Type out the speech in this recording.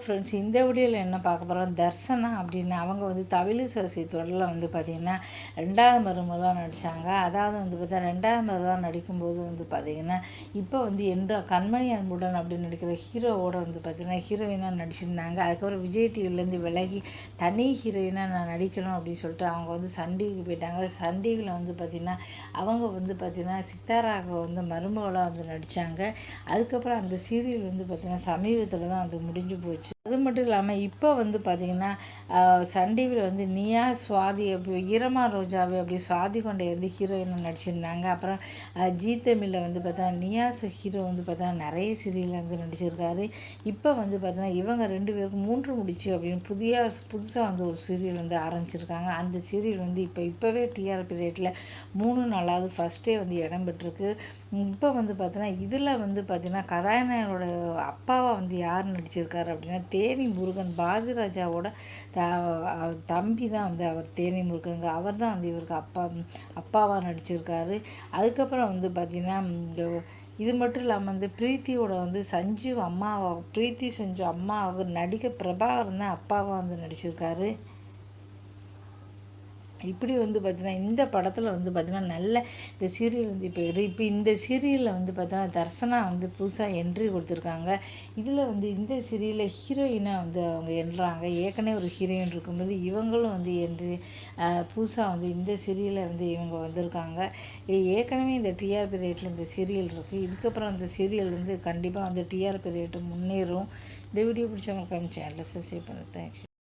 Friends இந்த வீடியோவில் என்ன பார்க்க போகிறோம் தர்சனா அப்படின்னு அவங்க வந்து தமிழ் தமிழிசை தொடரில் வந்து பார்த்திங்கன்னா ரெண்டாவது மருமகளாக நடித்தாங்க அதாவது வந்து பார்த்தா ரெண்டாவது மருமகளாக நடிக்கும்போது வந்து பார்த்திங்கன்னா இப்போ வந்து என்ற கண்மணி அன்புடன் அப்படின்னு நடிக்கிற ஹீரோவோட வந்து பார்த்திங்கன்னா ஹீரோயினாக நடிச்சிருந்தாங்க. அதுக்கப்புறம் விஜய் டிவிலேருந்து விலகி தனி ஹீரோயினாக நான் நடிக்கணும் அப்படின்னு சொல்லிட்டு அவங்க வந்து சன் டிவிக்கு போயிட்டாங்க. சன் டிவியில் வந்து பார்த்திங்கன்னா அவங்க வந்து பார்த்திங்கன்னா சித்தாராக வந்து மருமகளாக வந்து நடித்தாங்க அதுக்கப்புறம் அந்த சீரியல் வந்து பார்த்திங்கன்னா சமீபத்தில் தான் அது முடிஞ்சு போச்சு. அது மட்டும் இல்லாமல் இப்போ வந்து பார்த்திங்கன்னா சன் டிவியில் வந்து நியா சுவாதி அப்படி ஈரமா ரோஜாவே அப்படி சுவாதி கொண்டே வந்து ஹீரோயினாக நடிச்சிருந்தாங்க. அப்புறம் ஜி தமிழில் வந்து பார்த்தா நியாஸ் ஹீரோ வந்து பார்த்தா நிறைய சீரியலில் வந்து நடிச்சிருக்காரு. இப்போ வந்து பார்த்திங்கன்னா இவங்க ரெண்டு பேருக்கும் மூன்று முடிச்சு அப்படின்னு புதிய புதுசாக வந்து ஒரு சீரியல் வந்து ஆரம்பிச்சிருக்காங்க. அந்த சீரியல் வந்து இப்போ இப்போவே டிஆர்பி ரேட்டில் மூணு நாளாவது ஃபஸ்ட்டே வந்து இடம் பெற்றிருக்கு. இப்போ வந்து பார்த்தீங்கன்னா இதில் வந்து பார்த்திங்கன்னா கதாநாயகனோட அப்பாவை வந்து யார் நடிச்சிருக்காரு அப்படின்னா தேனி முருகன் பாரதிராஜாவோட த தம்பி தான் வந்து அவர் தேனி முருகனுங்க. அவர் தான் வந்து இவருக்கு அப்பா அப்பாவாக நடிச்சிருக்காரு. அதுக்கப்புறம் வந்து பார்த்திங்கன்னா இது மட்டும் இல்லாமல் வந்து பிரீத்தியோட வந்து சஞ்சீவ் அம்மா பிரீத்தி செஞ்சு அம்மா அவர் நடிகை பிரபாகரன் தான் அப்பாவாக வந்து நடிச்சிருக்காரு. இப்படி வந்து பார்த்தீங்கன்னா இந்த படத்தில் வந்து பார்த்திங்கன்னா நல்ல இந்த சீரியல் வந்து இப்போ இப்போ இந்த சீரியலில் வந்து பார்த்தீங்கன்னா தர்சனா வந்து புதுசாக என்ட்ரி கொடுத்துருக்காங்க. இதில் வந்து இந்த சீரியலில் ஹீரோயினாக வந்து அவங்க என்றாங்க ஏற்கனவே ஒரு ஹீரோயின் இருக்கும்போது இவங்களும் வந்து என்ட்ரி புதுசாக வந்து இந்த சீரியலில் வந்து இவங்க வந்திருக்காங்க. ஏற்கனவே இந்த டிஆர்பி ரேட்டில் இந்த சீரியல் இருக்குது இதுக்கப்புறம் அந்த சீரியல் வந்து கண்டிப்பாக வந்து டிஆர்பி ரேட்டு முன்னேறும். இந்த வீடியோ பிடிச்சவங்க சேனலில் சப்ஸ்கிரைப் பண்ணு. தேங்க்யூ